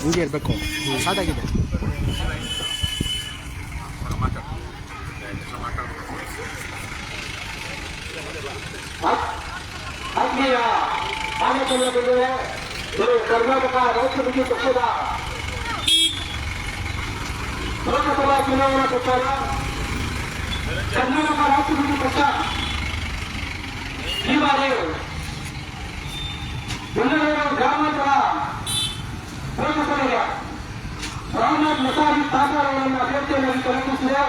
ಹಿಂಗೆ ಇರಬೇಕು. ಸ್ಟಾರ್ಟ್ ಆಗಿದೆ ಆತ್ಮೀಯ ಕಾರ್ಯಕ್ರಮದಲ್ಲಿ ಇದು ಕರ್ನಾಟಕ ರಾಜ್ಯ ಬಿಜೆಪಿ ಪಕ್ಷದ ಲೋಕಸಭಾ ಚುನಾವಣಾ ಪ್ರಚಾರ. ಕರ್ನಾಟಕ ರಾಜ್ಯ ಬಿಜೆಪಿ ಪಕ್ಷ ಈ ಬಾರಿ ಬೆಂಗಳೂರು ಗ್ರಾಮಾಂತರ ಲೋಕಸಭೆಗೆ ರಾಮನಾಥ್ ಮಸಾಜಿ ತಾಸಾರವರನ್ನು ಅಭ್ಯರ್ಥಿಯನ್ನಾಗಿ ಕರೆಯಿಸಿದೆ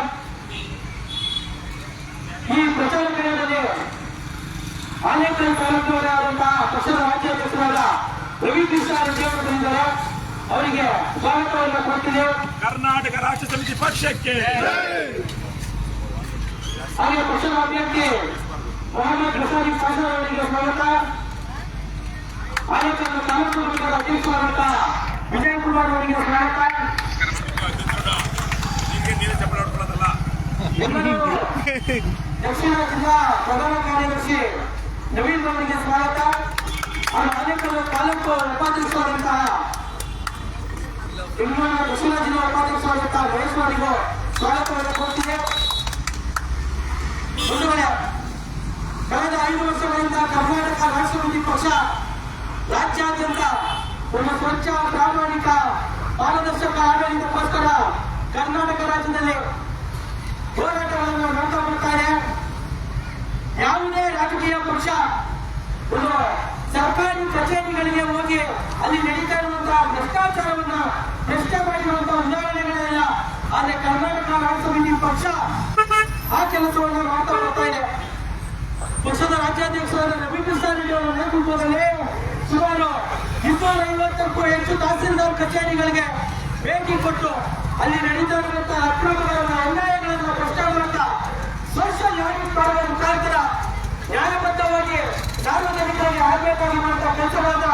ಈ ಪ್ರಚಾರ ಕಾರ್ಯದಲ್ಲಿ ತಾಲೂಕಿನವರೇ ಆದಂತಹ ಪಕ್ಷದ ರಾಜ್ಯಾಧ್ಯಕ್ಷರಾದ ರವಿ ಕೃಷ್ಣ ಬಂದಿದ್ದಾರೆ. ಅವರಿಗೆ ಸ್ವಾಗತವನ್ನು ಕೊಡ್ತಿದೆ. ಕರ್ನಾಟಕ ರಾಷ್ಟ್ರ ಸಮಿತಿ ಪಕ್ಷಕ್ಕೆ. ಹಾಗೆ ಪಕ್ಷದ ಅಭ್ಯರ್ಥಿ ಮೊಹಮ್ಮದ್ ಮಸಾದಿ ಸಾಗರ್ ಅವರಿಗೆ ಸ್ವಾಗತ ಆನೇಕಲ್ ತಾಲೂಕು ಘಟಕದ ಸ್ವಾಗತ ವಿಜಯ್ ಕುಮಾರ್ ಅವರಿಗೆ ಸ್ವಾಗತ. ದಕ್ಷಿಣ ಜಿಲ್ಲಾ ಪ್ರಧಾನ ಕಾರ್ಯದರ್ಶಿ ನವೀನ್ ಅವರಿಗೆ ಸ್ವಾಗತ. ಹಾಗೂ ತಾಲೂಕು ಉಪಾಧ್ಯಕ್ಷರಾದಂತಹ ದಕ್ಷಿಣ ಜಿಲ್ಲಾ ಉಪಾಧ್ಯಕ್ಷರಾದಂತಹ ಮಹೇಶ್ವರಿಗೂ ಸ್ವಾಗತವನ್ನು ಕೊಡ್ತಿದೆ ಮುಂದುವರೆಯ ಕಳೆದ ಐದು ವರ್ಷಗಳಿಂದ ಕರ್ನಾಟಕ ರಾಷ್ಟ್ರ ಸಮಿತಿ ಪಕ್ಷ ರಾಜ್ಯಾದ್ಯಂತ ಒಂದು ಸ್ವಚ್ಛ, ಪ್ರಾಮಾಣಿಕ, ಪಾರದರ್ಶಕ, ಆಡಳಿತಕ್ಕೋಸ್ಕರ ಕರ್ನಾಟಕ ರಾಜ್ಯದಲ್ಲಿ ಹೋರಾಟಗಳನ್ನು ಮಾಡ್ತಾ ಬರ್ತಾರೆ ಯಾವುದೇ ರಾಜಕೀಯ ಪಕ್ಷ ಒಂದು ಸರ್ಕಾರಿ ಕಚೇರಿಗಳಿಗೆ ಹೋಗಿ ಅಲ್ಲಿ ನಡೀತಾ ಇರುವಂತಹ ಭ್ರಷ್ಟಾಚಾರವನ್ನು ಭ್ರಷ್ಟ ಮಾಡಿರುವಂತಹ ಉದಾಹರಣೆಗಳಿಲ್ಲ ಆದರೆ ಕರ್ನಾಟಕ ರಾಜ್ಯ ಪಕ್ಷ ಆ ಕೆಲಸವನ್ನು ಮಾಡ್ತಾ ಬರ್ತಾ ಇದೆ ಪಕ್ಷದ ರಾಜ್ಯಾಧ್ಯಕ್ಷರಾದ ಅವರ ನೇತೃತ್ವದಲ್ಲಿ ಸುಮಾರು ಇನ್ನೂರ ಐವತ್ತಕ್ಕೂ ಹೆಚ್ಚು ತಹಸೀಲ್ದಾರ್ ಕಚೇರಿಗಳಿಗೆ ಭೇಟಿ ಕೊಟ್ಟು ಅಲ್ಲಿ ನಡೀತಾ ಇರುವಂತಹ ಅಕ್ರಮಗಳನ್ನು, ಅನ್ಯಾಯಗಳನ್ನು ಭ್ರಷ್ಟಾಚಾರದ ಸೋಷಿಯಲ್ ಆಡಿಟ್ ಮಾಡುವ ಮುಖಾಂತರ ನ್ಯಾಯಬದ್ಧವಾಗಿ ಸಾರ್ವಜನಿಕರಿಗೆ ಆಗಬೇಕಾಗಿರುವಂತಹ ಕೆಲಸವಾದ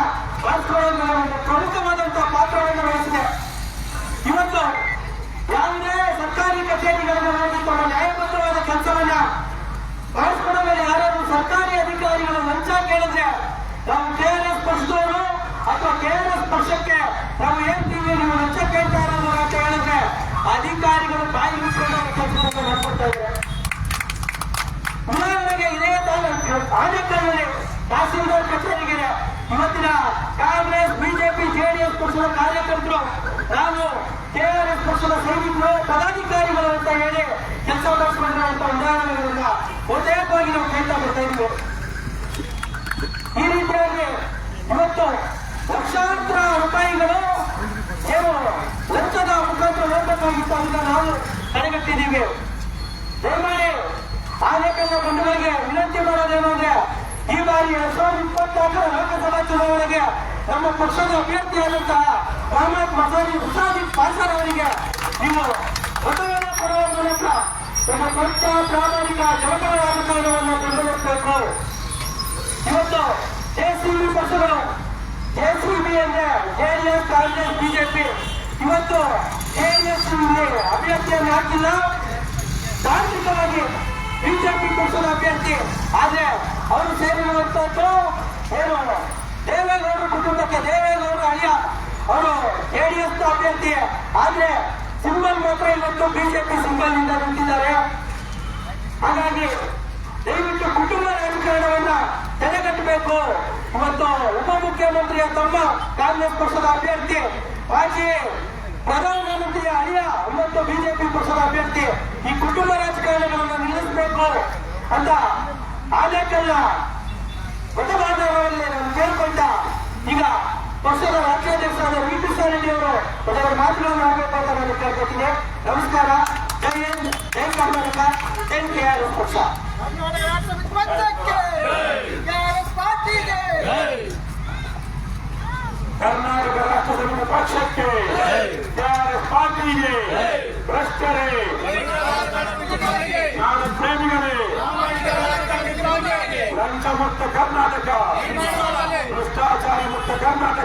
ಪ್ರಮುಖವಾದಂತಹ ಪಾತ್ರವನ್ನು ವಹಿಸಿದೆ. ಇವತ್ತು ಯಾವುದೇ ಸರ್ಕಾರಿ ಕಚೇರಿಗಳನ್ನು ನ್ಯಾಯಬದ್ಧವಾದ ಕೆಲಸವನ್ನ ಮೇಲೆ ಯಾರಾದ್ರೂ ಸರ್ಕಾರಿ ಅಧಿಕಾರಿಗಳ ಲಂಚ ಕೇಳಿದ್ರೆ ನಾವು ಕೆ ಆರ್ ಎಸ್ ಪಕ್ಷದವರು ಅಥವಾ ಕೆ ಆರ್ ಎಸ್ ಪಕ್ಷಕ್ಕೆ ನಾವು ಹೇಳ್ತೀವಿ ನೀವು ಲಂಚ ಕೇಳ್ತಾ ಇರೋದು ಅಂತ ಹೇಳಿದ್ರೆ ಅಧಿಕಾರಿಗಳು ಬಾಯಿ ಮುಚ್ಕೊಂಡು ಕೆಲಸವನ್ನು ಮಾಡ್ಕೊಡ್ತಾ ಇದ್ದಾರೆ. ಉದಾಹರಣೆಗೆ ಇದೇ ಆನೇಕಲ್ನಲ್ಲಿ ತಹಸೀಲ್ದಾರ್ ಕಚೇರಿಗೆ ಇವತ್ತಿನ ಕಾಂಗ್ರೆಸ್ ಬಿಜೆಪಿ ಜೆಡಿಎಸ್ ಪಕ್ಷದ ಕಾರ್ಯಕರ್ತರು ನಾವು ಕೆಆರ್ಎಸ್ ಪಕ್ಷದ ಸೈನಿಕರು, ಪದಾಧಿಕಾರಿಗಳು ಅಂತ ಹೇಳಿ ಕೆಲಸ ಮಾಡಿಕೊಂಡಿರುವಂತ ಉದಾಹರಣೆಗಳನ್ನ ಬಹುತೇಕವಾಗಿ ನಾವು ಕೇಳ್ತಾ ಬರ್ತಾ ಇದ್ವಿ ಈ ರೀತಿಯಾಗಿ ಇವತ್ತು ಲಕ್ಷಾಂತರ ರೂಪಾಯಿಗಳು ಏನು ಲಂಚದ ಮುಖಾಂತರ ಹೋಗಬೇಕಾಗಿತ್ತು ಅಂತ ನಾವು ತಡೆಗಟ್ಟಿದ್ದೀವಿ ದಯಮಾಡಿ ಆನೇಕಲ್ಲ ಬಂಧುಗಳಿಗೆ ವಿನಂತಿ ಮಾಡೋದೇನು ಅಂದ್ರೆ ಈ ಬಾರಿ ಎರಡ್ ಸಾವಿರದ ಇಪ್ಪತ್ನಾಲ್ಕರ ಲೋಕಸಭಾ ಚುನಾವಣೆಗೆ ನಮ್ಮ ಪಕ್ಷದ ಅಭ್ಯರ್ಥಿಯಾದಂತಹ ಮೊಹಮ್ಮದ್ ಮಸಾದಿ ಮುಸಾದಿ ಪಾಸರ್ ಅವರಿಗೆ ನೀವು ಮತವನ್ನು ಕೊಡುವ ಮೂಲಕ ನಮ್ಮ ಸ್ವಚ್ಛ ಪ್ರಾಮಾಣಿಕ ಜನಪರ ರಾಜಕಾರಣವನ್ನು ಬೆಂಬಲಿಸಬೇಕು ಇವತ್ತು ಜೆಸಿಬಿ ಪಕ್ಷಗಳು ಜೆಸಿಬಿ ಅಂದ್ರೆ ಜೆಡಿಎಸ್, ಕಾಂಗ್ರೆಸ್, ಬಿಜೆಪಿ ಇವತ್ತು ಜೆಡಿಎಸ್ ಅಭ್ಯರ್ಥಿಯನ್ನು ಹಾಕಿಲ್ಲ. ತಾಂತ್ರಿಕವಾಗಿ ಬಿಜೆಪಿ ಪಕ್ಷದ ಅಭ್ಯರ್ಥಿ, ಆದ್ರೆ ಅವರು ಸೇರಿರುವಂತದ್ದು ಏನು? ಕುಟುಂಬಕ್ಕೆ ದೇವೇಗೌಡರ ಅಳಿಯ ಅವರು ಜೆಡಿಎಸ್ ಅಭ್ಯರ್ಥಿ. ಆದ್ರೆ ಸಿಂಬಲ್ ಮಾತ್ರ ಇವತ್ತು ಬಿಜೆಪಿ ಸಿಂಬಲ್ನಿಂದ ನಿಂತಿದ್ದಾರೆ ಹಾಗಾಗಿ ದಯವಿಟ್ಟು ಕುಟುಂಬ ರಾಜಕಾರಣವನ್ನ ತಡೆಗಟ್ಟಬೇಕು. ಇವತ್ತು ಉಪಮುಖ್ಯಮಂತ್ರಿಯ ತಮ್ಮ ಕಾಂಗ್ರೆಸ್ ಪಕ್ಷದ ಅಭ್ಯರ್ಥಿ, ಮಾಜಿ ಪ್ರಧಾನಮಂತ್ರಿಯ ಅಳಿಯ ಇವತ್ತು ಬಿಜೆಪಿ ಪಕ್ಷದ ಅಭ್ಯರ್ಥಿ ಈ ಕುಟುಂಬ ರಾಜಕಾರಣಗಳನ್ನು ನಿಲ್ಲಿಸಬೇಕು ಅಂತ ಆನೇಕಲ್ಲ ಮತದಾರರಲ್ಲಿ ನಾನು ಕೇಳ್ಕೊಂಡ ಈಗ ಪಕ್ಷದ ರಾಜ್ಯಾಧ್ಯಕ್ಷರಾದ ವಿ ಕೃಷ್ಣಾರೆಡ್ಡಿ ಅವರು ಒಂದೆರಡು ಮಾತುಗಳನ್ನು ಆಡಬೇಕು ಅಂತ ನಾನು ಕೇಳ್ಕೊತೀನಿ ನಮಸ್ಕಾರ. ಜೈ ಹಿಂದ್, ಜೈ ಕರ್ನಾಟಕ, ಜೈ ಕೆ ಆರ್ ಪಕ್ಷ. ಕರ್ನಾಟಕ ರಾಷ್ಟ್ರ ಪಕ್ಷಕ್ಕೆ ಪಾರ್ಟಿಗೆ ಭ್ರಷ್ಟರೇ, ನಾಡು ಪ್ರೇಮಿಗಳೇ ಲಂಚ ಮುಕ್ತ ಕರ್ನಾಟಕ.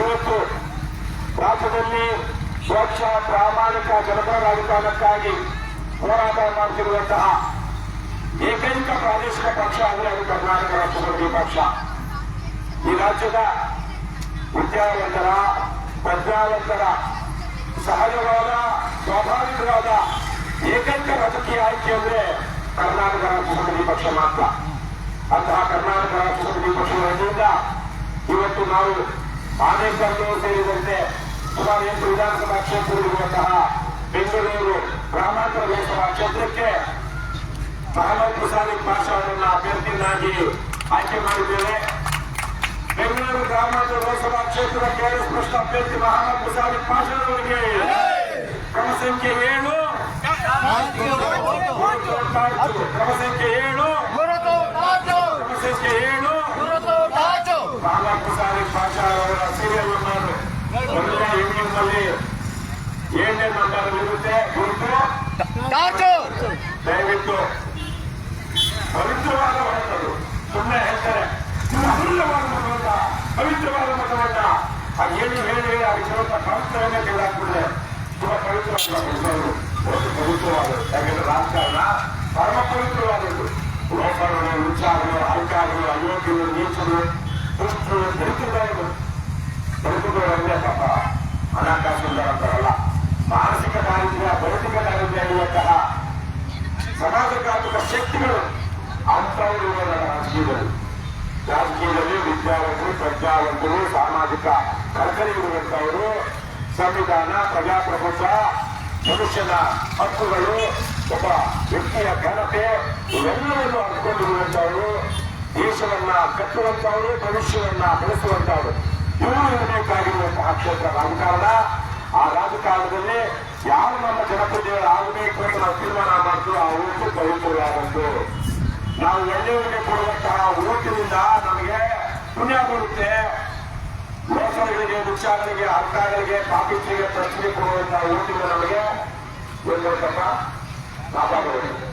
ಇವತ್ತು ರಾಜ್ಯದಲ್ಲಿ ಸ್ವಚ್ಛ ಪ್ರಾಮಾಣಿಕ ಜನಪರ ರಾಜಕಾರಣಕ್ಕಾಗಿ ಹೋರಾಟ ಮಾಡುತ್ತಿರುವಂತಹ ಏಕೈಕ ಪ್ರಾದೇಶಿಕ ಪಕ್ಷ ಅಂದರೆ ಅದು ಕರ್ನಾಟಕ ರಾಷ್ಟ್ರ ಸಮಿತಿ ಪಕ್ಷ. ಈ ರಾಜ್ಯದ ವಿದ್ಯಾವಂತರ, ಪ್ರಜ್ಞಾವಂತರ, ಸಹಜವಾದ, ಸ್ವಾಭಾವಿಕವಾದ ಏಕೈಕ ರಾಜಕೀಯ ಆಯ್ಕೆ ಅಂದ್ರೆ ಕರ್ನಾಟಕ ರಾಷ್ಟ್ರ ಸಮಿತಿ ಪಕ್ಷ ಮಾತ್ರ. ಅಂತಹ ಕರ್ನಾಟಕ ರಾಷ್ಟ್ರ ಸಮಿತಿ ಪಕ್ಷದ ಇವತ್ತು ನಾವು ಆನೇಕಲ್ಲು ಸೇರಿದಂತೆ ಸುಮಾರು ಎಂಟು ವಿಧಾನಸಭಾ ಕ್ಷೇತ್ರಗಳಿರುವಂತಹ ಬೆಂಗಳೂರು ಗ್ರಾಮಾಂತರ ಲೋಕಸಭಾ ಕ್ಷೇತ್ರಕ್ಕೆ ಮಹಮ್ಮದ್ ಮುಸಾಲಿಕ್ ಪಾಷಾ ಅವರನ್ನ ಅಭ್ಯರ್ಥಿಯನ್ನಾಗಿ ಆಯ್ಕೆ ಮಾಡಿದ್ದೇವೆ. ಬೆಂಗಳೂರು ಗ್ರಾಮಾಂತರ ಲೋಕಸಭಾ ಕ್ಷೇತ್ರದ ಕೆಆರ್ಎಸ್ ಸ್ಪಷ್ಟ ಅಭ್ಯರ್ಥಿ ಮಹಮ್ಮದ್ ಮುಸಾಲಿಕ್ ಪಾಷಾ ಅವರಿಗೆ ಕ್ರಮ ಸಂಖ್ಯೆ ಏಳು. ಕ್ರಮ ಸಂಖ್ಯೆ ಏಳು. ಕ್ರಮ ಸಂಖ್ಯೆ ಏಳು. ಸುಮ್ಮನೆ ಹೇಳ್ತಾರೆ. ಅಮೂಲ್ಯವಾದ ಮತವನ್ನ ಪವಿತ್ರವಾದ ಮತವನ್ನ ಆ ಹೇಳಿ ಹೇಳಿ ಹೇಳಿ ಅದಕ್ಕಿರುವಂತ ಪವಿತ್ರವನ್ನೇ ತೆಗೆದಾಕ್ಬಿಟ್ರೆ ತುಂಬಾ ಪವಿತ್ರವಾದ ಮತಗಳು ಒಂದು ಪವಿತ್ರವಾದದ್ದು. ಯಾಕಂದ್ರೆ ರಾಜಕಾರಣ ಪರಮ ಪವಿತ್ರವಾದದ್ದು. ಲೋಕರು ಉಚ್ಚಾರಗಳು ಅಧಿಕಾರಿಗಳು, ಅಯೋಗ್ಯರು, ನೀಚರು, ದುಷ್ಟರು ವಿದ್ಯಾವಂತರು ಸಾಮಾಜಿಕ ಕಳಕಳಿ ಇರುವಂತವರು ಸಂವಿಧಾನ, ಪ್ರಜಾಪ್ರಭುತ್ವ ಮನುಷ್ಯನ ಹಕ್ಕುಗಳು, ಒಬ್ಬ ವ್ಯಕ್ತಿಯ ಘನತೆ, ಇವೆಲ್ಲವನ್ನು ದೇಶವನ್ನು ದೇಶವನ್ನ ಕಟ್ಟುವಂತವರು, ಭವಿಷ್ಯವನ್ನ ಬೆಳೆಸುವಂತವರು. ಇವರು ಇರಬೇಕಾಗಿರುವಂತಹ ಕ್ಷೇತ್ರ ರಾಜಕಾರಣ. ಆ ರಾಜಕಾರಣದಲ್ಲಿ ಯಾರು ನಮ್ಮ ಜನಪ್ರತಿನಿಧಿಗಳು ಆಗಬೇಕು ಅಂತ ನಾವು ತೀರ್ಮಾನ ಮಾಡ್ತೀವಿ ಆ ಓಟು ಪವಿತ್ರವಾದದ್ದು ನಾವು ಒಳ್ಳೆಯವರಿಗೆ ಕೊಡುವಂತಹ ಊಟದಿಂದ ನಮಗೆ ಪುಣ್ಯ ಬರುತ್ತೆ ಮೋಸಗಳಿಗೆ ಭಿಕ್ಷಾಗಳಿಗೆ ಅರ್ಥಗಳಿಗೆ ಪಾಪಿತ್ರಿಗೆ ಪ್ರಶ್ನೆ ಕೊಡುವಂತಹ ಓಟಿಂದ ನಮಗೆ. ಏನು ಗೊತ್ತಪ್ಪ ಲಾಭ ಬರುತ್ತೆ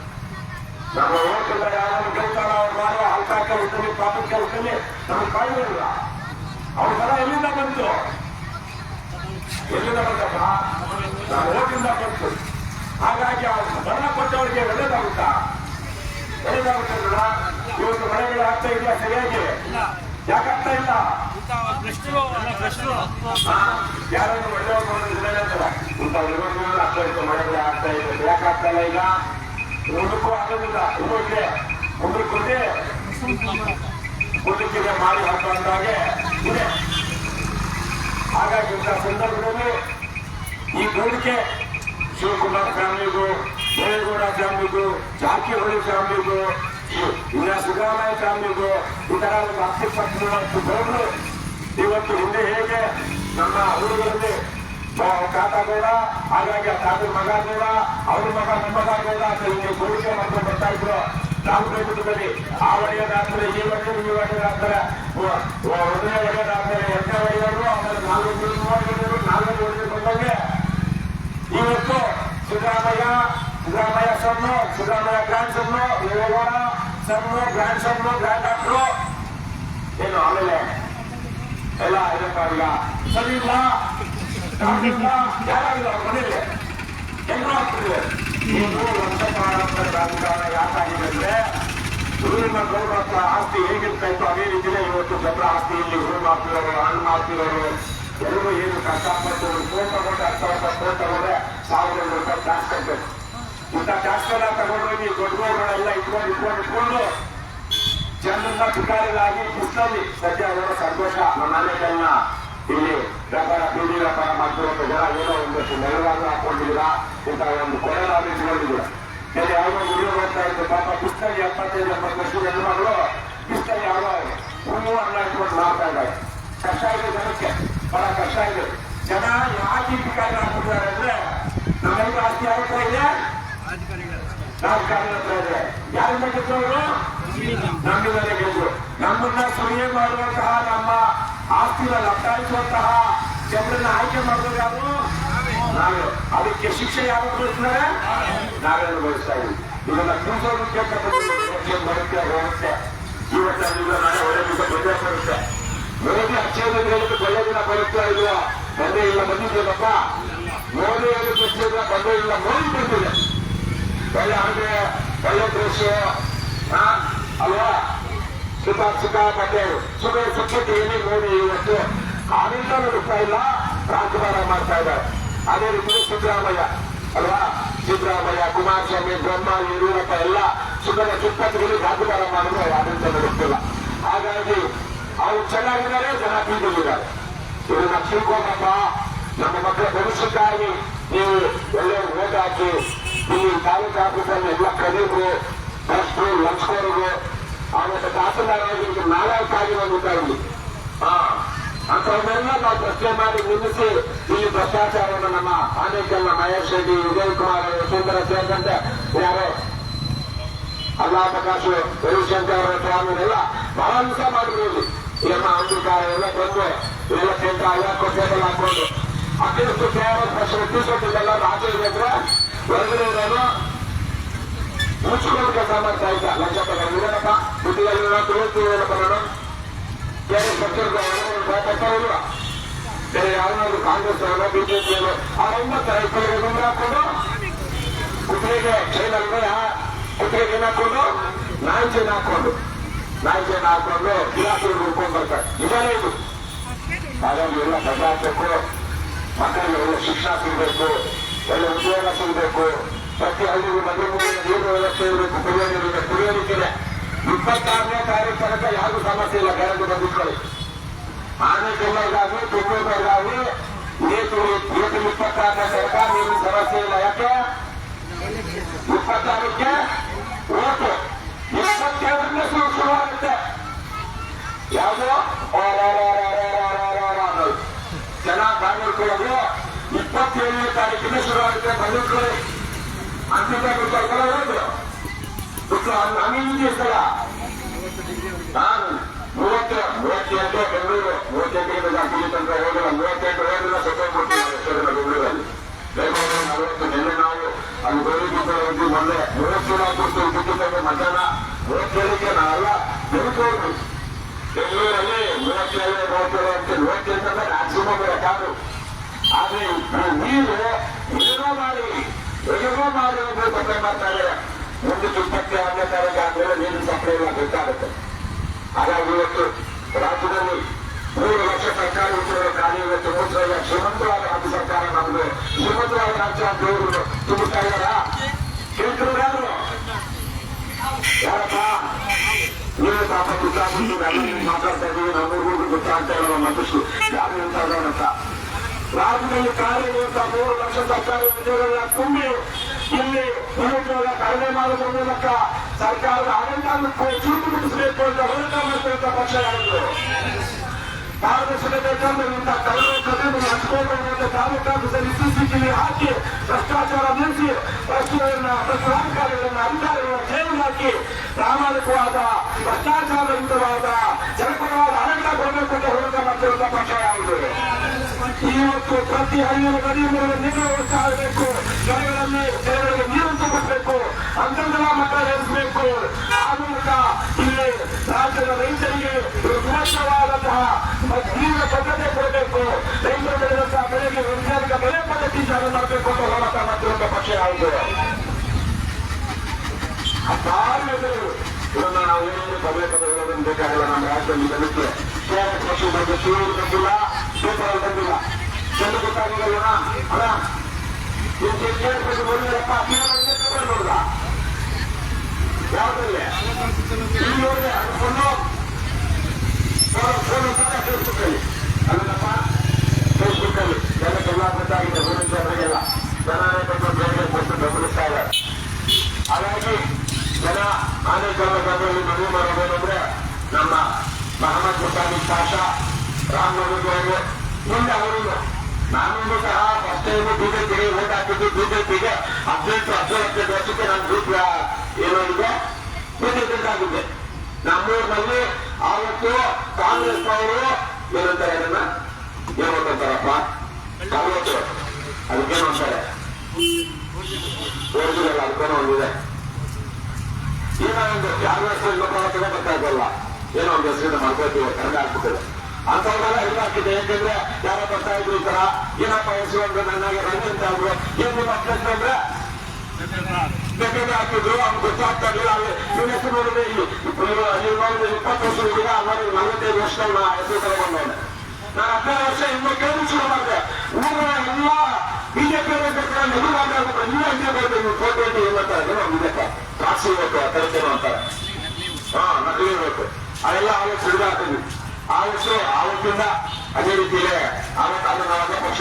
ನಮ್ಮ ಓಟಿಂದ ಯಾರು ಗೆಲ್ತಾರ ಅವ್ರು ಮಾಡುವ ಹಲ್ಕ ಕೆಲಸದಲ್ಲಿ ಪಾಪಕ್ಕೆ ಕೆಲಸದಲ್ಲಿ ನಮ್ಗೆ ಕಾಯಿಲ್ಲ ಅವ್ರ ಬರ ಎಲ್ಲಿಂದ ಬಂತು? ಎಲ್ಲಿಂದ ಬಂದಪ್ಪ ನಮ್ಮ ಓಟಿಂದ ಬಂತು. ಹಾಗಾಗಿ ಅವ್ರ ಬರ ಕೊಟ್ಟವರಿಗೆ ಒಳ್ಳೇದಾಗುತ್ತಾ? ಒಳ್ಳೇದಾಗುತ್ತೆ? ಇವತ್ತು ಮಳೆಗಳು ಆಗ್ತಾ ಇದೆಯಾ ಸರಿಯಾಗಿ? ಯಾಕಾಗ್ತಾ ಇಲ್ಲ? ಯಾರಾದ್ರೂ ಒಳ್ಳೆಯವ್ರು ಆಗ್ತಾ ಇತ್ತು ಮಳೆಗಳು ಆಗ್ತಾ ಇದೆ ಯಾಕಾಗ್ತಾ ಇಲ್ಲ ಈಗ? ಮುಂದಕ್ಕೂ ಆಗೋದಿಲ್ಲ. ಇನ್ನೂ ಇದೆ. ಮುಂದಕ್ಕಿದೆ ಮುಂದಕ್ಕಿದೆ ಮಾಡಿ ಅಂದಾಗೆ ಇದೆ. ಹಾಗಾಗಿ ಇಂಥ ಸಂದರ್ಭದಲ್ಲಿ ಈ ಬೇಡಿಕೆ ಶಿವಕುಮಾರ್ ಫ್ಯಾಮಿಲಿಗೂ ದೇವೇಗೌಡ ಫ್ಯಾಮಿಲಿಗೂ ಜಾರಕಿಹೊಳಿ ಫ್ಯಾಮಿಲಿಗೂ ಇನ್ನ ಸಿದ್ದರಾಮಯ್ಯ ಫ್ಯಾಮಿಲಿಗೂ ಇತರ ಹತ್ತು ಪಟ್ಟು ಬಂದು ಇವತ್ತು ಹಿಂದೆ ಹೇಗೆ? ನಮ್ಮ ಊರುಗಳಲ್ಲಿ ಕಾಕಾಗೌಡ, ಹಾಗಾಗಿ ತಾತ ಮಗ ಗೌಡ ಅವ್ರ ಮಗ ಮೊಮ್ಮಗ ಗೌಡ ಅಂತ ಹಿಂಗೆ ಕೋರಿಕೆ ಮಾಡ್ಕೊಂಡು ಬರ್ತಾ ಇದ್ರು. ರಾಮಕೃಷ್ಣದಲ್ಲಿ ಆ ಒಡೆಯದಾದ್ಮೇಲೆ ಈ ಒಡೆಯರು ಈ ಒಡೆಯದಾದ್ಮೇಲೆ ಒಂದನೇ ಒಡೆಯದಾದ್ಮೇಲೆ ಎರಡನೇ ಒಡೆಯರು ಆಮೇಲೆ ನಾಲ್ಕು ಒಡೆಯರು ನಾಲ್ಕು ಒಡೆಯರು ಬಂದಂಗೆ ಇವತ್ತು ಸಿದ್ದರಾಮಯ್ಯ ಸಿದ್ದರಾಮಯ್ಯ ಸಣ್ಣ, ಸಿದ್ದರಾಮಯ್ಯ ಗ್ರ್ಯಾಂಡ್ ಸಣ್ಣ son grandson grand doctor ಏನು, ಆಮೇಲೆ ಎಲ್ಲ ಈಗ ಸರಿ ಇಲ್ಲ. ಡಾಕ್ಟರ್ ಇಲ್ಲ? ಯಾರಾಗಿಲ್ಲ ಅವ್ರ ಮನೆಯಲ್ಲಿ ಎಲ್ಲರೂ ಆಗ್ತಿದೆ. ವರ್ಷ ಮಾಡುವಂತ ರಾಜಕಾರಣ ಯಾಕಾಗಿದೆ ಅಂದ್ರೆ ಗೌರವ ಆಸ್ತಿ ಹೇಗಿರ್ತಾ ಇತ್ತು ಅದೇ ಇವತ್ತು ಜನರ ಆಸ್ತಿ ಇಲ್ಲಿ ಹೂವು ಮಾಡ್ತಿರೋರು ಹಣ್ಣು ಮಾಡ್ತಿರೋರು ಎಲ್ಲರೂ ಏನು ಕಷ್ಟಪಟ್ಟು ಫೋನ್ ತಗೊಂಡು ಹತ್ತು ವರ್ಷ ಸಾವಿರ ರೂಪಾಯಿ ಟ್ಯಾಕ್ಸ್ ಕಟ್ಟಬೇಕು ಇಂಥ ಟ್ಯಾಕ್ಸ್ ಎಲ್ಲ ತಗೊಂಡೋಗಿ ದೊಡ್ಡವರುಗಳೆಲ್ಲ ಇಟ್ಕೊಂಡು ಇಟ್ಕೊಂಡು ಇಟ್ಕೊಂಡು ಜನರನ್ನ ಪಿಕಾರಿಗಳಾಗಿ ಪುಸ್ತಲ್ಲಿ ಸದ್ಯ ಅವರ ಸಂತೋಷ. ನನ್ನ ಮನೆಗಳನ್ನ ಇಲ್ಲಿ ವ್ಯಾಪಾರ, ಬೀದಿ ವ್ಯಾಪಾರ ಮಾಡ್ತಿರುವಂತ ಜನ ಏನೋ ಒಂದಷ್ಟು ನೆಲವಾದ್ರು ಹಾಕೊಂಡಿದ್ದೀರಾ? ಇಂಥ ಒಂದು ಕೊರೋನಾ ಇಟ್ಕೊಂಡಿದ್ದೀರಾ ಇಲ್ಲಿ ಯಾವುದೋ ಉದ್ಯೋಗ ಹೋಗ್ತಾ ಇದ್ದ, ಪಾಪ ಪುಸ್ತಕ ಎಪ್ಪತ್ತೈದು ಎಪ್ಪತ್ತು ವರ್ಷದ ಹೆಣ್ಮಗಳು ಪುಸ್ತಕ ಯಾವುದೋ ಹೂವು ಅನ್ನ ಇಟ್ಕೊಂಡು ಮಾಡ್ತಾ ಇದ್ದಾರೆ. ಕಷ್ಟ ಇದೆ ಜನಕ್ಕೆ, ಬಹಳ ಕಷ್ಟ ಇದೆ. ಜನ ಯಾಕೆ ಪಿಕಾರಿ ಹಾಕೊಂಡಿದ್ದಾರೆ ಅಂದ್ರೆ ನಮಗೆ ಆಸ್ತಿ ಆಗ್ತಾ ಇದೆ? ರಾಜಕಾರಣ ಹತ್ರ ಇದೆ ಯಾರಿಂದ ಗೆದ್ದವರು ನಮ್ಮಿಂದಲೇ ಗೆದ್ದು ನಮ್ಮನ್ನ ಸುರಿಯೇ ಮಾಡುವಂತಹ ನಮ್ಮ ಆಸ್ತಿನ ಲಟ್ಟಾಯಿಸುವಂತಹ ಜನರನ್ನ ಆಯ್ಕೆ ಮಾಡಿದ್ರು ಯಾರು? ನಾವೇ. ಅದಕ್ಕೆ ಶಿಕ್ಷೆ ಯಾರು ಅನುಭವಿಸ್ತಾರೆ ನಾವೇ ಅನುಭವಿಸ್ತಾ ಇದ್ದೀವಿ. ಇದನ್ನ ಕೂಸೋದಕ್ಕೆ ಬರುತ್ತೆ ಹೋಗುತ್ತೆ ಇವತ್ತಲ್ಲಿಂದ ನಾಳೆ ಮೋದಿ ಅಕ್ಷಯದ ಹೇಳಿದ್ದು ಒಳ್ಳೆ ದಿನ ಬರುತ್ತಾ ಇಲ್ವಾ ಬಂದೇ ಇಲ್ಲ ಬಂದಿದ್ದೇನಪ್ಪ ಮೋದಿ ಹೇಳಿದ ಬಂದೇ ಇಲ್ಲ, ಮೋದಿ ಬಂದಿದೆ ಒಳ್ಳೆ ಹಂಗೆ ಒಳ್ಳೆ ಡ್ರೆಸ್ ಅಲ್ವಾ? ಸುಖ ಸುಖ ಸುಖಕ್ಕೆ ಏನೇ ನೋಡಿ ಇವತ್ತು. ಆಡಳಿತ ನಡುತ್ತಾ ಇಲ್ಲ ರಾಜಭಾರ ಮಾಡ್ತಾ ಇದ್ದಾರೆ. ಅದೇ ರೀತಿ ಸಿದ್ದರಾಮಯ್ಯ, ಅಲ್ವಾ? ಸಿದ್ದರಾಮಯ್ಯ, ಕುಮಾರಸ್ವಾಮಿ, ಬ್ರಹ್ಮ, ಯಡಿಯೂರಪ್ಪ ಎಲ್ಲ ಸುಖದ ಚುಪ್ಪತ್ತಿಗೆ ರಾಜಭಾರ ಮಾಡಿದ್ರೆ ಆಡಳಿತ ನಡೆಸ್ತಿಲ್ಲ ಹಾಗಾಗಿ ಅವ್ರು ಚೆನ್ನಾಗಿದ್ದಾರೆ, ಜನ ಬೀದಿದ್ದಾರೆ ಇವ್ರನ್ನ ತಿಳ್ಕೊಂಡಪ್ಪ ನಮ್ಮ ಮಕ್ಕಳ ಭವಿಷ್ಯಕ್ಕಾಗಿ ನೀವು ಒಳ್ಳೆ ಓಟ್ ಇಲ್ಲಿ ತಾಲೂಕು ಆಫೀಸಲ್ಲಿ ಎಲ್ಲ ಕಲಿದ್ರು ಟ್ರಸ್ಟ್ರು ಲಂಚ್ಕೋರಿಗೆ ಆಮೇಲೆ ತಹಸೀಲ್ದಾರ್ ನಾಲ್ಕು ಬಂದಿದ್ದಾರೆ ಹಾ ಅಂತವನ್ನೆಲ್ಲ ನಾವು ಪ್ರಶ್ನೆ ಮಾಡಿ ನಿಲ್ಲಿಸಿ ಈ ಭ್ರಷ್ಟಾಚಾರವನ್ನು ನಮ್ಮ ಆನೇಕಲ್ನ ಮಹೇಶ್ ರೆಡ್ಡಿ ವಿಜಯ್ ಕುಮಾರ್ ಸುಂದರ ಸೇರಿದಂತೆ ಯಾರೋ ಅಲ್ಲಾ ಪ್ರಕಾಶ್ ರವಿಶಂಕರ್ ಸ್ವಾಮಿನೆಲ್ಲ ಬಹಳ ದಿವಸ ಮಾಡಿರೋದು ಎಲ್ಲ ಅಂಗೀಕಾರ ಎಲ್ಲ ಬಂದು ಎಲ್ಲ ಕೇಂದ್ರ ಎಲ್ಲ ಕೊಟ್ಟೆಲ್ಲ ಹಾಕೊಂಡು ಕೇವಲ ಪ್ರಶ್ನೆ ತೀರ್ಸೋಟಿದ್ದೆಲ್ಲ ರಾಜ್ಯ ಇದ್ರೆ ಮುಚ್ಕೊಂಡು ಕೆಲಸ ಮಾಡ್ತಾ ಇದ್ದ. ಲಂಚ ತಗೊಂಡಿರಪ್ಪ ಬುದ್ಧಿಗಳಿಲ್ಲ ತಿಳಿಸ್ತೀವೇನಪ್ಪ ನಾನು ಬೇರೆ ಪಕ್ಷದ ಬರ್ತಾವಿಲ್ವ ಬೇರೆ ಯಾವನಾದ್ರು ಕಾಂಗ್ರೆಸ್ ಬಿಜೆಪಿ ಅವರು ಅವರೊಂಬತ್ತು ರೈತರಿಗೆ ಗುಂಡು ಹಾಕೊಂಡು ಕುದುರೆಗೆ ಚೈನ್ ಆ ಕುದುರೆಗೆ ಏನ್ ಹಾಕೊಂಡು ನಾಯಿ ಚೈನ್ ಹಾಕೊಂಡು ನಾಯಿ ಚೈನ್ ಹಾಕೊಂಡು ಹುಡ್ಕೊಂಡು ಬರ್ತಾರೆ. ಇದು? ಹಾಗಾಗಿ ಎಲ್ಲ ಬದಲಾಯಿಸಬೇಕು ಮಕ್ಕಳಿಗೆ ಒಳ್ಳೆ ಶಿಕ್ಷಣ ಸಿಗಬೇಕು ಒಳ್ಳೆ ಉದ್ಯೋಗ ಸಿಗಬೇಕು ಪ್ರತಿ ಹಳ್ಳಿಗೂ ಮನೆ ಮುಂದೆ ನೀರು ವ್ಯವಸ್ಥೆ ಇರಬೇಕು ಕುಡಿಯೋ ನೀರಿಗೆ ಕುಡಿಯೋದಕ್ಕಿದೆ ಇಪ್ಪತ್ತಾರನೇ ತಾರೀಕು ತನಕ ಯಾರಿಗೂ ಸಮಸ್ಯೆ ಇಲ್ಲ ಗ್ಯಾರಂಟಿ ಬಂದಿಟ್ಕೊಳ್ಳಿ ಆನೆಗೆಲ್ಲರಿಗಾಗಲಿ ತುಮಕೂರಿಗಾಗಲಿ ನೇತು ನೇತು ಇಪ್ಪತ್ತಾರನೇ ತನಕ ನೀರಿನ ಸಮಸ್ಯೆ ಇಲ್ಲ ಯಾಕೆ ಇಪ್ಪತ್ತಾರಕ್ಕೆ ಓಟು ಇಪ್ಪತ್ತೇಳರಿಂದ ಶುರು ಶುರುವಾಗುತ್ತೆ ಯಾವುದು ಜನ ಬಾಗಿಲ್ಕೊಳ್ಳೋದು ಇಪ್ಪತ್ತೇಳನೇ ತಾರೀಕಿನ ಶುರುವಾಗುತ್ತೆ. ಬಂದಿದ್ದರೆ ಅಂತಿಮ ಬಿಡ್ತಾರೆ ಹೇಳಿದ್ರು ಬಿಟ್ಟು ನಮಗೆ ಸಲ ನಾನು ಮೂವತ್ತು, ಮೂವತ್ತೆಂಟು ಬೆಂಗಳೂರು ಮೂವತ್ತೆಂಟರಿಂದ ಜಾಸ್ತಿ ತನಕ ಹೋಗಿಲ್ಲ. ಮೂವತ್ತೆಂಟು ಹೋಗಿಲ್ಲ ಸತ್ತೋಗ್ಬಿಡ್ತೀವಿ ಬೆಂಗಳೂರಲ್ಲಿ. ಬೆಂಗಳೂರು ನಲವತ್ತು ನಿನ್ನೆ ನಾವು ಅಲ್ಲಿ ಗೋರಿಗಿಂತ ಹೋಗಿ ಮೊನ್ನೆ ಮೂವತ್ತೇಳು ಆಗ್ಬಿಟ್ಟು ಇದಕ್ಕಿಂತ ಮಧ್ಯಾಹ್ನ. ಮೂವತ್ತೇಳಕ್ಕೆ ನಾವೆಲ್ಲ ಬೆಂಗಳೂರು ಬೆಂಗಳೂರಲ್ಲಿ ಮೂವತ್ತೇಳು ಮೂವತ್ತೇಳು ಅಂತ ಮೂವತ್ತೆಂಟು ಅಂದ್ರೆ ಮ್ಯಾಕ್ಸಿಮಮ್ ರೆಕಾರ್ಡು ಆದ್ರೆ ನೀರು ಏನೋ ಮಾಡಿ ಏನೋ ಮಾಡಿ ಸಪ್ಲೈ ಮಾಡ್ತಾರೆ. ಒಂದು ಇಪ್ಪತ್ತೆ ಆರನೇ ತಾರೀಕು ಆದ್ಮೇಲೆ ನೀರು ಸಪ್ಲೈ ಎಲ್ಲ ಬೇಕಾಗುತ್ತೆ ಹಾಗಾಗಿ ಇವತ್ತು ರಾಜ್ಯದಲ್ಲಿ ಮೂರು ಲಕ್ಷ ಸರ್ಕಾರಿ ಉದ್ಯೋಗ ಖಾಲಿ ಇವತ್ತು ಮೂರು ಶ್ರೀಮಂತವಾದ ರಾಜ್ಯ ಸರ್ಕಾರ ನಮಗೆ ಶ್ರೀಮಂತವಾದ ರಾಜ್ಯ ಅಂತ ಇವರು ತುಂಬಿಸ್ತಾ ಇದ್ದಾರಾ? ಯಾರಪ್ಪ? ನೀವು ಪಾಪ ಗೊತ್ತಾಗ್ಬಿಟ್ಟು ಮಾತಾಡ್ತಾ ಗೊತ್ತಾಗ್ತಾ ಇರೋ ಮನಸ್ಸು ಯಾರು ಹೇಳ್ತಾ ಇದ್ದಾರಂತ? ರಾಜ್ಯದಲ್ಲಿ ಕಾರ್ಯನಿರತ ಮೂರು ಲಕ್ಷ ಸರ್ಕಾರಿ ಉದ್ಯೋಗಗಳ ತುಂಬಿ ಇಲ್ಲಿ ನಿರುದ್ಯೋಗ ಕಡಿಮೆ ಮಾಡುವ ಮೂಲಕ ಸರ್ಕಾರದ ಆಡಳಿತ ಚುರುಕು ಮುಟ್ಟಿಸಬೇಕು ಅಂತ ಹೋರಾಟ ಮಾಡ್ತಿರುವಂತ ಪಕ್ಷ ಯಾವುದು? ಪಾರದರ್ಶಕತೆ ತಂದು ಇಂಥ ಕಡಿಮೆ ಕಥೆಯನ್ನು ಹಂಚ್ಕೊಂಡು ತಾಲೂಕು ಆಫೀಸಲ್ಲಿ ಹಾಕಿ ಭ್ರಷ್ಟಾಚಾರ ನಿಲ್ಲಿಸಿ ಭ್ರಷ್ಟರನ್ನ ಭ್ರಷ್ಟಾಧಿಕಾರಿಗಳನ್ನ ಅಧಿಕಾರಿಗಳನ್ನ ಜೈಲು ಹಾಕಿ ಪ್ರಾಮಾಣಿಕವಾದ ಭ್ರಷ್ಟಾಚಾರಯುತವಾದ ಜನಪರವಾದ ಆಡಳಿತ ಕೊಡಬೇಕು ಅಂತ ಹೋರಾಟ ಮಾಡ್ತಿರುವಂತಹ ಪಕ್ಷ ಯಾವುದು? ಇವತ್ತು ಪ್ರತಿ ಹಳ್ಳಿಯ ನದಿ ಮೇಲೆ ನೀರು ವ್ಯವಸ್ಥೆ ಆಗಬೇಕು ಜನಗಳಲ್ಲಿ ಜನಗಳಿಗೆ ನೀರು ಕೊಡಬೇಕು ಅಂತರ್ಜಲ ಮಟ್ಟ ಏರಿಸಬೇಕು ಆ ಮೂಲಕ ಇಲ್ಲಿ ರಾಜ್ಯದ ರೈತರಿಗೆ ಸುರಕ್ಷವಾದಂತಹ ನೀರಿನ ಭದ್ರತೆ ಕೊಡಬೇಕು ರೈತರು ಬೆಳೆದಂತಹ ಬೆಳೆಗೆ ವೈಜ್ಞಾನಿಕ ಬೆಲೆ ಪದ್ಧತಿ ಜಾರಿ ಮಾಡಬೇಕು ಅಂತ ಹೋರಾಟ ಮಾಡ್ತಿರುವಂತ ಪಕ್ಷ ಯಾವುದು ಕಾರ್ಮಿಕರು ಇದನ್ನ ನಾವು ಏನೇನು ಪದೇ ಹೇಳೋದನ್ನು ಬೇಕಾಗಿಲ್ಲ, ನಮ್ಮ ರಾಜ್ಯದಲ್ಲಿ ಜನಕ್ಕೆ ಕೇಂದ್ರ ಕೃಷಿ ಬಗ್ಗೆ ಸೂರು ಬಂದಿಲ್ಲ ಸೂಪರ್ ಬಂದಿಲ್ಲ ಚೆಂದ ಗೊತ್ತಾಗಿಲ್ಲ ಅಲ್ಲ ನೀವು ಕೇಳ್ಬೇಕು ನೋಡಿದ್ರಪ್ಪ ನೋಡ್ದ ಫೇಸ್ಬುಕ್ ಅಲ್ಲಿ ಅಲ್ಲಪ್ಪ ಫೇಸ್ಬುಕ್ ಅಲ್ಲಿ ಜನಕ್ಕೆಲ್ಲ ಗೊತ್ತಾಗಿದೆ ಜನರಿಗೆಲ್ಲ ಜನರೇ ಬೇರೆ ಕೊಟ್ಟು ಗಮನಿಸ್ತಾ ಹಾಗಾಗಿ ಜನ ಆನೇಕಲ್ ನಗರದಲ್ಲಿ ಮನವಿ ಮಾಡೋದೇನೆಂದ್ರೆ ನಮ್ಮ ಮಹಮ್ಮದ್ ಮುಸಾಫಿರ್ ಪಾಷಾ, ರಾಮ್ ಅವರು, ಮುಂದೆ ಅವರಿಗೂ. ನಾನೊಂದು ಸಹ ಫಸ್ಟ್ ಟೈಮ್ ಬಿಜೆಪಿಗೆ ಓಟ್ ಹಾಕಿದ್ದು ಬಿಜೆಪಿಗೆ ಹದಿನೆಂಟು ಹದಿನೈದು ವರ್ಷಕ್ಕೆ ನಾನು ಗ್ರೂಪ್ ಏನೋ ಇದೆ ನಮ್ಮೂರಿನಲ್ಲಿ ಆವತ್ತು ಕಾಂಗ್ರೆಸ್ ಅವರು, ಏನಂತಾರೆ ಅದನ್ನ? ಏನಂತಾರಪ್ಪ ಕಲ್ವತ್ತು ಅದಕ್ಕೇನು ಅಂತಾರೆ. ಅದಕ್ಕೇನೋ ಒಂದಿದೆ. ಏನೋ ಒಂದು ಯಾವ ಹೆಸರು ಬರ್ತಾ ಗೊತ್ತಾಗಲ್ಲ ಏನೋ ಒಂದು ಹೆಸರಿಂದ ಮಾಡ್ಕೊಳ್ತೀವಿ ಕನ್ನಡ ಆಗ್ಬಿಟ್ಟಿದೆ ಅಂತವ್ರೆಲ್ಲ ಇಲ್ಲ ಆಗ್ತಿದೆ ಯಾಕಂದ್ರೆ ಯಾರೋ ಬರ್ತಾ ಇದ್ರು ಈ ತರ. ಏನಪ್ಪ ಹೆಸರು ಅಂದ್ರೆ ನನಗೆ ಅಂತ ಅಂದ್ರು. ಏನ್ ಮಕ್ಕಳು ಅಂದ್ರೆ? ಹಾಕಿದ್ರು ಅವ್ನು ಗೊತ್ತಾಗ್ತಾ ಇಲ್ಲ ಅಲ್ಲಿ ಇವ್ನ ಹೆಸರು ನೋಡಿದ್ರೆ ಇಲ್ಲಿ ನೋಡಿದ್ರೆ ಇಪ್ಪತ್ತು ವರ್ಷ ಹುಡುಗ ಅಲ್ಲಿ ನಲವತ್ತೈದು ವರ್ಷ ಹೆಸರು ತಗೊಂಡು ನಾನು ಹದಿನಾರು ವರ್ಷ ಇನ್ನು ಕೇಳಿ ಶುರು ಮಾಡಿದೆ. ಊರ ಎಲ್ಲ ಬಿಜೆಪಿ ಎಲ್ಲ ಮಾಡ್ಬೇಕು ನೀವು ಹಿಂದೆ ಬರ್ಬೇಕು ಫೋಟೋ ಇಟ್ಟು ಏನ್ ಮಾಡ್ತಾರೆ ಏನೋ ಇದಕ್ಕೆ ದ್ರಾಕ್ಷಿ ಇರ್ಬೇಕು ಆ ಥರದ್ದೇನೋ ಅಂತಾರೆ. ಹಾ, ನಕಲಿ ಇರ್ಬೇಕು ಅದೆಲ್ಲ ಆವತ್ತು ಸಿಡಿದ ಹಾಕಿದ್ವಿ ಆವತ್ತು ಆವತ್ತಿಂದ ಅದೇ ರೀತಿಯೇ ಆವತ್ತು ಅದು ನಾವೆಲ್ಲ ಪಕ್ಷ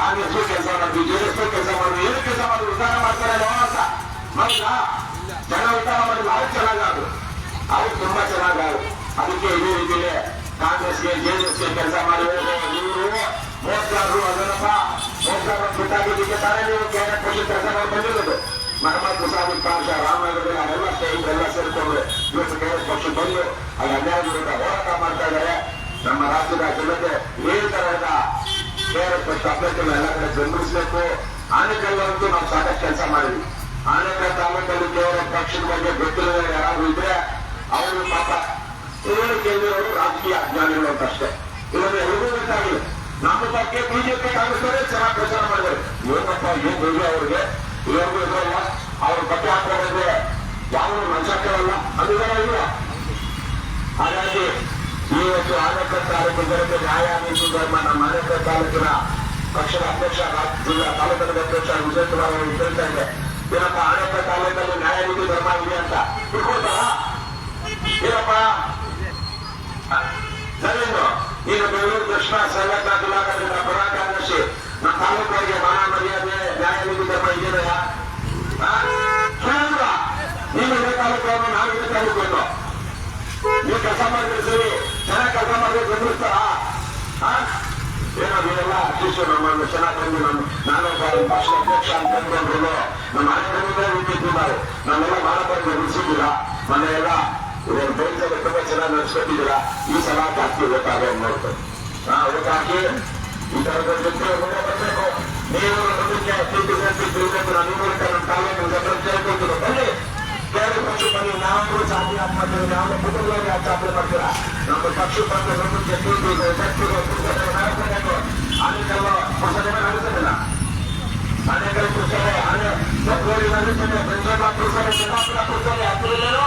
ಆಗ ಎಷ್ಟು ಕೆಲಸ ಮಾಡಿದ್ವಿ ಜೆಡಿಎಸ್ ಕೆಲಸ ಮಾಡಿದ್ವಿ ಏನು ಕೆಲಸ ಮಾಡಿದ್ವಿ ಉದ್ಧಾರ ಮಾಡ್ತಾರೆ ಅಂತ. ಮಾಡಿಲ್ಲ ಜನ ಉದ್ಧಾರ ಮಾಡಿದ್ರು ಅವ್ರು ಚೆನ್ನಾಗಾದ್ರು. ಅವ್ರು ತುಂಬಾ ಚೆನ್ನಾಗಾದ್ರು. ಅದಕ್ಕೆ ಇದೇ ರೀತಿಯೇ ಕಾಂಗ್ರೆಸ್ಗೆ ಜೆಡಿಎಸ್ಗೆ ಕೆಲಸ ಮಾಡಿ ಇವರು ಮೋಸ್ಗಾರರು ಅದನ್ನಪ್ಪ ಮೋಸ್ಗಾರರು ಬಿಟ್ಟಾಗಿದ್ದಕ್ಕೆ ತಾನೇ ನೀವು ಪಕ್ಷ ಕೆಲಸ ಮಾಡಿ ಬಂದಿರೋದು ಮಹಮ್ಮದ್ ಮುಸಾಫಿರ್ ಪಾಷ ರಾಮನಗರ ಅವರೆಲ್ಲ ಸ್ನೇಹಿತರೆಲ್ಲ ಸೇರಿಕೊಂಡು ಇವತ್ತು ಕಾಂಗ್ರೆಸ್ ಪಕ್ಷ ಬಂದು ಅದು ಅನ್ಯಾಯ ವಿರುದ್ಧ ಮಾಡ್ತಾ ಇದ್ದಾರೆ ನಮ್ಮ ರಾಜ್ಯದ ಜನತೆ ಇದೇ ತರಹದ ಕೆಆರ್ಎಸ್ ಪಕ್ಷ ಅಭ್ಯರ್ಥಿಗಳನ್ನ ಎಲ್ಲ ಕಡೆ ಬೆಂಬಲಿಸಬೇಕು ನಾವು ಸಾಕಷ್ಟು ಕೆಲಸ ಮಾಡಿದ್ವಿ ಆನೆಕಲ್ ತಾಲೂಕಲ್ಲಿ ಕೆಆರ್ಎಸ್ ಪಕ್ಷದ ಇದ್ರೆ ಅವರು ಪಾಪ ಅಷ್ಟೇ ಇಲ್ಲದ್ರೆ ಎಲ್ರಿಗೂ ಗೊತ್ತಾಗಿಲ್ಲ ನಮ್ಮ ಬಗ್ಗೆ ಬಿಜೆಪಿ ಕಾಂಗ್ರೆಸ್ ಚೆನ್ನಾಗಿ ಪ್ರಚಾರ ಮಾಡಿದ್ದಾರೆ. ಏನಪ್ಪ ಏನ್ ಬೇಕು ಅವ್ರಿಗೆ? ಇವ್ರಿಗೂ ಇರಲ್ಲ ಅವ್ರ ಬಗ್ಗೆ ಹಾಕೋದ್ರೆ ಯಾವ ಮನುಷ್ಯ ಕೇಳಲ್ಲ ಅದಿದಾರ ಇಲ್ಲ. ಹಾಗಾಗಿ ಇವತ್ತು ಆನೇಕಲ್ ತಾಲೂಕು ನ್ಯಾಯ, ನೀತಿ, ಧರ್ಮ, ನಮ್ಮ ಆನೇಕಲ್ ತಾಲೂಕಿನ ಪಕ್ಷದ ಅಧ್ಯಕ್ಷ ಜಿಲ್ಲಾ ತಾಲೂಕಿನ ಅಧ್ಯಕ್ಷ ವಿಜಯ್ ಕುಮಾರ್ ಅವರು ಹೇಳ್ತಾ ಇದೆ ಏನಪ್ಪ ಆನೇಕಲ್ ತಾಲೂಕಲ್ಲಿ ನ್ಯಾಯ, ನೀತಿ, ಧರ್ಮ ಇದೆ ಅಂತ. ತಿಳ್ಕೊಳ್ತಾರ ಏನಪ್ಪ? ಈಗ ಬೆಂಗಳೂರು ದಕ್ಷಿಣ ಸಂಘಟನಾ ಪ್ರಧಾನ ಕಾರ್ಯದರ್ಶಿ ನಮ್ಮ ತಾಲೂಕರಿಗೆ ಮಾನ ಮರ್ಯಾದೆ, ನ್ಯಾಯ ಧರ್ಮ ಇದೆಯಾ ಕೇಳಿದ್ರ? ನೀವು ಇದೇ ತಾಲೂಕನ್ನು ನಾವು ಇದೇ ತಾಲೂಕನ್ನು ನೀವು ಕೆಲಸ ಮಾಡಿದ್ರೆ ಸರಿ, ಚೆನ್ನಾಗಿ ಕೆಲಸ ಮಾಡಿದ್ರೆ ಬೆಂಬಲಿಸ್ತಾರ ಏನೋ ನೀವೆಲ್ಲ ಶಿಶು ನಮ್ಮನ್ನು ಚೆನ್ನಾಗಿ ಬಂದು ನಮ್ಮ ನಾನೊಬ್ಬ ಪಕ್ಷ ಅಧ್ಯಕ್ಷ ಅಂತ ಅಂದ್ಕೊಂಡ್ರು ನಮ್ಮ ಮನೆಗಳಿಂದ ನಿಂತಿದ್ದಾರೆ ನಮ್ಮೆಲ್ಲ ಮಾನವ ಬೆಂಬಲಿಸಿದ್ದೀರ ಮನೆಯೆಲ್ಲ ಇವರು ಬೇಯಿಸಲು ತುಂಬಾ ಚೆನ್ನಾಗಿ ನಡೆಸ್ಕೊಟ್ಟಿದ್ದೀರ ಈ ಸಲ ಜಾಸ್ತಿ ಗೊತ್ತಾಗ ನೋಡ್ತಾರೆ ಹಾ ಹಾಕಿ ಈ ತರದ ಜೊತೆ ಮುಂದೆ ಬರಬೇಕು ನೀವು ಮುಂದಕ್ಕೆ ಪ್ರೀತಿ ಸೇರ್ಸಿ ತಿಳ್ಬೇಕು ನಾನು ಈ ಮೂಲಕ ನಮ್ಮ ತಾಲೂಕಿನ ಜನರು ಕೇಳ್ಕೊಳ್ತೀನಿ ಬನ್ನಿ ಬೇರೆ ಪಕ್ಷ ಬನ್ನಿ ನಾವು ಸಾಧನೆ ಮಾಡ್ತೀವಿ ನಾವು ಕುಟುಂಬವಾಗಿ ಸಾಧನೆ ಮಾಡ್ತೀರಾ ನಮ್ಮ ಪಕ್ಷ ಬಂದು ಮುಂದಕ್ಕೆ ಕೂತು ಶಕ್ತಿಗಳು ಪುಸ್ತಕ ನಡೆಸಬೇಕು ಅನೇಕೆಲ್ಲ ಪುಸ್ತಕ ನಡೆಸಲಿಲ್ಲ ಅನೇಕ ಪುಸ್ತಕ ಅನೇ ಬೆಂಗಳೂರಿನ ನಡೆಸದೆ ಬೆಂಗಳೂರಿನ ಪುಸ್ತಕ ಚಿನ್ನಾಪುರ ಪುಸ್ತಕ ಹತ್ತಿರಲ್ಲೇನೋ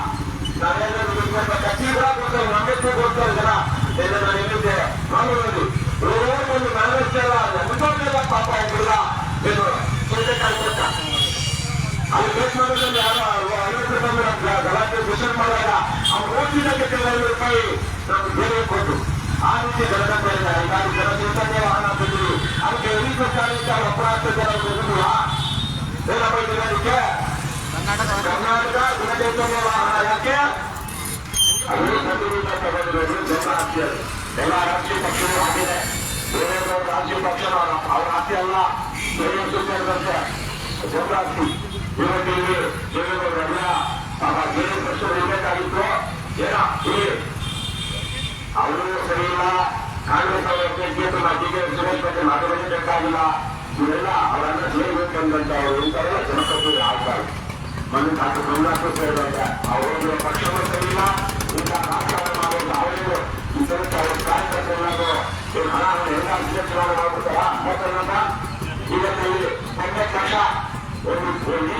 ಕರ್ನಾಟಕ ಕರ್ನಾಟಕ ಗುಣಚೈತನ್ಯ ವಾಹನ ಯಾಕೆ ಅವರು ಪ್ರತಿನಿಧ ತಗೊಂಡಿರೋದು ಜನ ಆಸ್ತಿ ಅದು ಎಲ್ಲ ರಾಜಕೀಯ ಪಕ್ಷಗಳು ಆಗಿದೆ ಬೇರೆ ಬೇರೆ ರಾಜಕೀಯ ಪಕ್ಷ ಅವ್ರ ಆಸ್ತಿ ಅಲ್ಲ ಬೇರೆ ಸೇರಿದಂತೆ ಜನ ಆಸ್ತಿ ಇವತ್ತು ಇಲ್ಲಿ ಜಗದವರೆಲ್ಲ ಪಾಪ ಬೇರೆ ಪಕ್ಷ ಇರಬೇಕಾಗಿತ್ತು ಏನ ಇಲ್ಲಿ ಅವರು ಸರಿ ಇಲ್ಲ ಕಾಂಗ್ರೆಸ್ ಅವರ ಬಿಜೆಪಿ ಮಟ್ಟಿಗೆ ಸುರೇಶ್ ಬಗ್ಗೆ ಮಾತಾಡಬೇಕಾಗಿಲ್ಲ ಇವರೆಲ್ಲ ಅವರನ್ನ ಸೇರ್ಬೇಕಂದಂತ ಅವರು ಇಂಥವೆಲ್ಲ ಜನಪ್ರತಿನಿಧಿ ಆಗ್ತಾರೆ. ಮೊನ್ನೆ ಡಾಕ್ಟರ್ ಕಮಲಾಕರ್ ಸೇರಿದಾಗ ಅವರು ಪಕ್ಷವೂ ಸರಿಯಿಲ್ಲ ಇಂಥ ರಾಜಕಾರಣ ಮಾಡೋದು. ಅವರು ಇಂಥವಕ್ಕೆ ಅವ್ರ ಕಾರ್ಯಕರ್ತರು ಹಣ ಎಲ್ಲ ಚುನಾವಣೆ ಮಾಡ್ಬಿಡ್ತಾರ? ಮಾತಾಡೋಣ ಇವತ್ತು ತಮ್ಮ ತೊಂಬತ್ತು ಒಂದು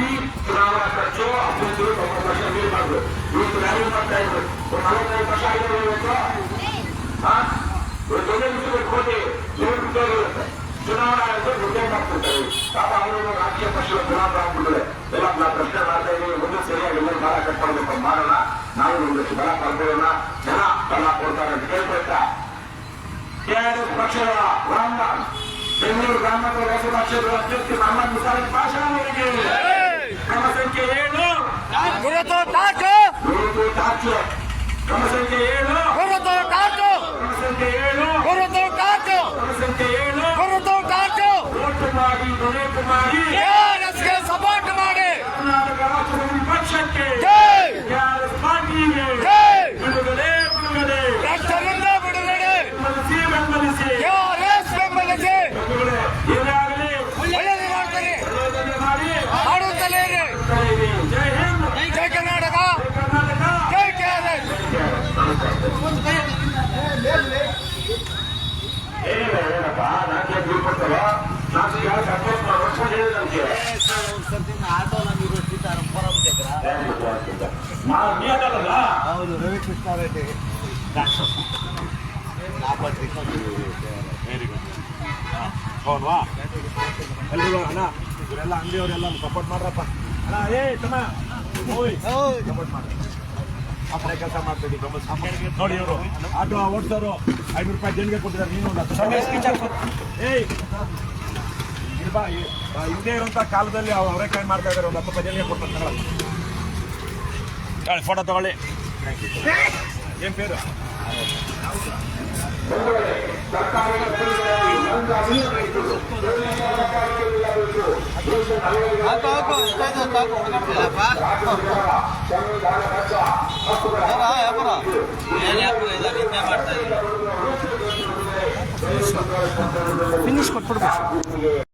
ಈ ಚುನಾವಣಾ ಖರ್ಚು ಅಭ್ಯರ್ಥಿಗಳು ತೊಂಬತ್ತು ಲಕ್ಷ ನೀರು ಮಾಡಿದ್ರು ಇವತ್ತು ರ್ಯಾಲಿ ಮಾಡ್ತಾ ಇದ್ರು. ಒಂದು ನಲವತ್ತೈದು ಆಗಿದೆ ಇವತ್ತು. ಹಾ? ಒಂದು ಕೋಟಿ ಚುನಾವಣಾ ಆಯೋಗ ದುಡ್ಡೇ ಮಾಡ್ತಿರ್ತಾರೆ ಪಾಪ ಅವರು ರಾಜಕೀಯ ಪಕ್ಷದ ಚುನಾವಣೆ ಆಗ್ಬಿಟ್ಟಿದೆ ಎಲ್ಲ ನಾವು ಪ್ರಶ್ನೆ ಮಾಡ್ತಾ ಇದ್ದೀವಿ ಒಂದು ಸರಿಯಾಗಿ ಎಲ್ಲ ಬಲ ಕಟ್ಕೊಳ್ಬೇಕು ಮಾಡೋಣ. ನಾವು ಒಂದಷ್ಟು ಬಲ ಕಳ್ಕೊಳ್ಳೋಣ ಜನ ಬಲ ಕೊಡ್ತಾರೆ ಅಂತ ಕೇಳ್ಕೊಳ್ತಾ. ಎರಡು ಪಕ್ಷದ ರಾಮದಾಸ್ ಬೆಂಗಳೂರು ಗ್ರಾಮಾಂತರ ಲೋಕಸಭಾ ಕ್ಷೇತ್ರದ ಅಭ್ಯರ್ಥಿ ಮಹಮ್ಮದ್ ಮುಸಾಲಿಂ ಪಾಷಾ ಅವರಿಗೆ. ಕ್ರಮ ಸಂಖ್ಯೆ ಏಳು. ಗುರುತು ನೂರು ಟಾರ್ಚ್ ಕ್ರಮ ಸಂಖ್ಯೆ ಏಳು ಗುರುತು ಟಾಟು ಕ್ರಮ ಸಂಖ್ಯೆ ಏಳು ಗುರುತು ಟಾಟು ಸಂಖ್ಯೆ ಏಳು ಗುರುತು ಟಾಟು ಓಟು ಮಾಡಿ. ಡೊನೇಟ್ ಮಾಡಿ ಕೆಆರ್ಎಸ್ಗೆ ಸಪೋರ್ಟ್ ಮಾಡಿ ಕರ್ನಾಟಕ ರಾಷ್ಟ್ರ ಪಕ್ಷಕ್ಕೆ. ಜೈ. ಕೆಆರ್ಎಸ್ ಪಾರ್ಟಿಗೆ. ಜೈ ಬಿಡುಗಡೆ ಬಿಡುಗಡೆ ರಾಷ್ಟ್ರದಿಂದ ಬಿಡುಗಡೆ ಬೆಂಬಲಿಸಿ ಬೆಂಬಲಿಸಿ ಕೆಆರ್ಎಸ್ ಬೆಂಬಲಿಸಿ ಬಂಧುಗಳೇ, ಏನೇ ಆಗಲಿ ಒಳ್ಳೆಯದು ಮಾಡ್ತಾರೆ ಒಳ್ಳೆಯದನ್ನೇ ಮಾಡಿ ಮಾಡುತ್ತಲೇ ಇರಿ ಕರೆಯಿರಿ. ಜೈ ಹಿಂದ್ ಜೈ ಕರ್ನಾಟಕ ಜೈ ಕರ್ನಾಟಕ ಜೈ ಕೆಆರ್ಎಸ್ ಏನಿಲ್ಲ ಏನಪ್ಪ ನಾಲ್ಕು ಎಕರೆ ಕೊಡ್ತಾರ ನಾಲ್ಕು ಯಾರು ಸಪೋರ್ಟ್ ಮಾಡೋ ವರ್ಷ ಹೇಳಿದ ನಮ್ಗೆ ನಾವು ನೀನಲ್ಲ ಹೌದು ರವಿ ಕೃಷ್ಣಾರೆಡ್ಡಿ ವೆರಿ ಗುಡ್ ಹೌದಾ ಎಲ್ಲರೂ ಅಣ್ಣ ಇವರೆಲ್ಲ ಅಂಗಡಿಯವರೆಲ್ಲ ಸಪೋರ್ಟ್ ಮಾಡ್ರಪ್ಪ ಅಣ್ಣ ಏ ತಮ್ಮ ಸಪೋರ್ಟ್ ಮಾಡಿ ಆ ಕಡೆ ಕೆಲಸ ಮಾಡ್ತೀವಿ ನೋಡಿ ಇವರು ಆಟೋ ಓಡಿಸೋರು ಐನೂರು ರೂಪಾಯಿ ಜನ್ಗೆ ಕೊಟ್ಟಿದ್ದಾರೆ ನೀನು ಏಯ್ ಇಲ್ಬಾ ಹಿಂದೆ ಇರುವಂತ ಕಾಲದಲ್ಲಿ ಅವ್ರು ಅವರೇಕಾಯಿ ಮಾಡ್ತಾ ಇದ್ದಾರೆ ಒಂದು ಹತ್ತು ರೂಪಾಯಿ ಜನ್ಗೆ ಕೊಡ್ತಾರೆ. ತಗೊಳ್ಳಿ ಫೋಟೋ ತಗೊಳ್ಳಿ ಫಿನಿಶ್ ಕೊಟ್ಬಿಡ್ಬೇಕು